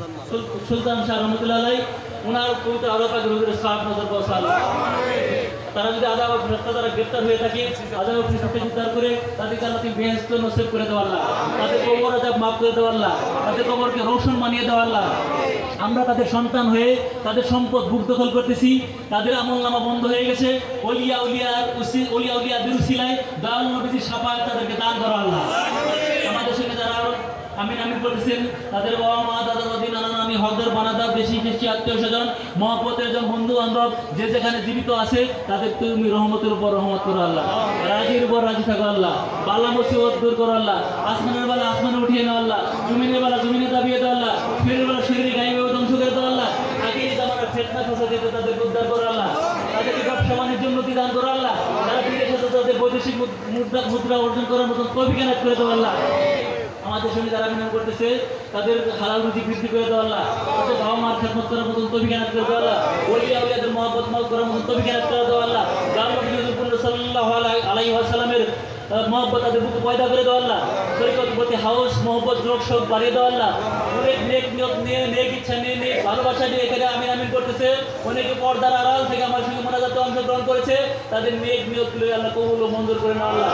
সুল- সুলতান শাহ রহমতুল্লাহ ওনার পবিত্র আলোকাকে রোগের সাফ নজর বসাল তারা যদি আদা তারা গ্রেপ্তার হয়ে থাকে আদা অফিস থেকে উদ্ধার করে তাদেরকে আল্লাহ তুমি বেহেস্ত নসিব করে দেওয়া আল্লাহ তাদের কবর আজাব মাফ করে দেওয়া আল্লাহ তাদের কবরকে রোশন মানিয়ে দেওয়া আল্লাহ আমরা তাদের সন্তান হয়ে তাদের সম্পদ বুক দখল করতেছি। তাদের আমল নামা বন্ধ হয়ে গেছে। অলিয়া উলিয়ার উসি অলিয়া উলিয়া বিরুসিলায় দয়াল নবীজির সাফাত তাদেরকে দান করা আল্লাহ আমাদের সঙ্গে যারা আমিন আমিন বলেছেন তাদের বাবা মা দাদা হকদার বানাদার বেশি বেশি আত্মীয় স্বজন, মহব্বতের জন বন্ধু বান্ধব, যে যেখানে জীবিত আছে, তাদের তুমি রহমতের উপর রহমত করো আল্লাহ। রাজির উপর রাজি থাকো আল্লাহ। বালা মুসিবত দূর করো আল্লাহ। আসমানের বেলা আসমানে উঠিয়ে নাও আল্লাহ। জমিনের বেলা জমিনে দাবিয়ে দাও আল্লাহ। ফেরের বেলা শরীরে গায়ে ধ্বংস করে দাও আল্লাহ। আগে জামানা ফেতনা ফসা যেতে তাদের উদ্ধার করো আল্লাহ। তাদেরকে ব্যবসা বাণিজ্য উন্নতি দান করো আল্লাহ। তারা বিদেশে তো তাদের বৈদেশিক মুদ্রা মুদ্রা অর্জন করার মতন কবি কেনাত করে দেবো আল্লাহ। আমাদের সঙ্গে যারা বিনিয়োগ করতেছে, তাদের হালাল রুজি বৃদ্ধি করে দেওয়া আল্লাহ। তাদের বাবা মার খেদমত করার মতন করে দেওয়া আল্লাহ। ওলিয়া উলিয়াদের মহব্বত মাল করার মতন করে দেওয়া আল্লাহ। সাল্লাহ আলাইহি ওয়াসাল্লামের মহব্বত তাদের বুকে পয়দা করে দেওয়া আল্লাহ। প্রতি হাউস, মহব্বত লোক সব বাড়িয়ে দেওয়া আল্লাহ। অনেক নেক নিয়ত নিয়ে, নেক ইচ্ছা নিয়ে নিয়ে ভালোবাসা নিয়ে এখানে আমিন আমিন করতেছে। অনেকে পর্দার আড়াল থেকে আমার সঙ্গে মোনাজাতে অংশগ্রহণ করেছে। তাদের নেক নিয়ত আল্লাহ কবুল ও মঞ্জুর করে না আল্লাহ।